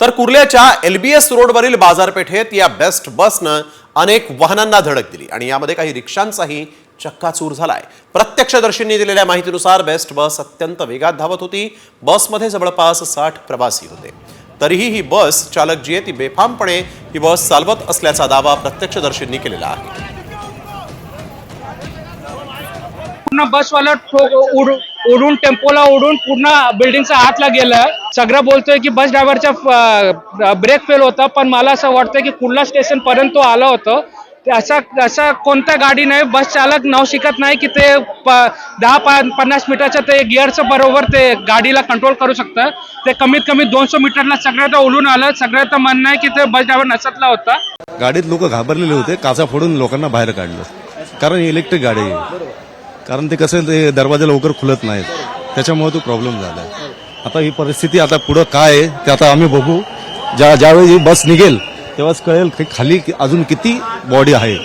तर कुर्ल्याच्या एलबीएस रोडवरील बाजारपेठेत या बेस्ट बसनं अनेक वाहनांना धडक दिली आणि यामध्ये काही रिक्षांचाही चक्काचूर झालाय. प्रत्यक्षदर्शींनी दिलेल्या माहितीनुसार बेस्ट बस अत्यंत वेगात धावत होती. बसमध्ये जवळपास साठ प्रवासी होते. तरीही ही बस चालक जी आहे ती बेफामपणे ही बस चालवत असल्याचा दावा प्रत्यक्षदर्शींनी केलेला आहे. पूर्ण बसवाला ठो- उडून टेम्पोला उडून पूर्ण बिल्डिंगचा आतला गेलं सगळं बोलतोय की बस ड्रायव्हरचा ब्रेक फेल होता पण मला असं वाटतं की कुर्ला स्टेशन पर्यंत तो आला होता. ते असा असा कोणत्या गाडी नाही बस चालक नाव शिकत नाही की ते प- दहा पा पन्नास मीटरच्या ते गिअरचं बरोबर ते गाडीला कंट्रोल करू शकतं. ते कमीत कमी दोनशे मीटरला सगळ्यात ओलून आलं. सगळ्यात म्हणणं आहे की ते बस ड्रायव्हर नसतला होता. गाडीत लोक घाबरलेले होते काचा फोडून लोकांना बाहेर काढलं. कारण इलेक्ट्रिक गाडी आहे. कारण ते कसं ते दरवाजे लवकर खुलत नाहीत. त्याच्यामुळे तो प्रॉब्लेम झाला आता ही परिस्थिती आता पुढं काय आहे ते आता आम्ही बघू. ज्या ज्यावेळी ही बस निघेल तेव्हाच कळेल की खाली अजून किती बॉडी आहे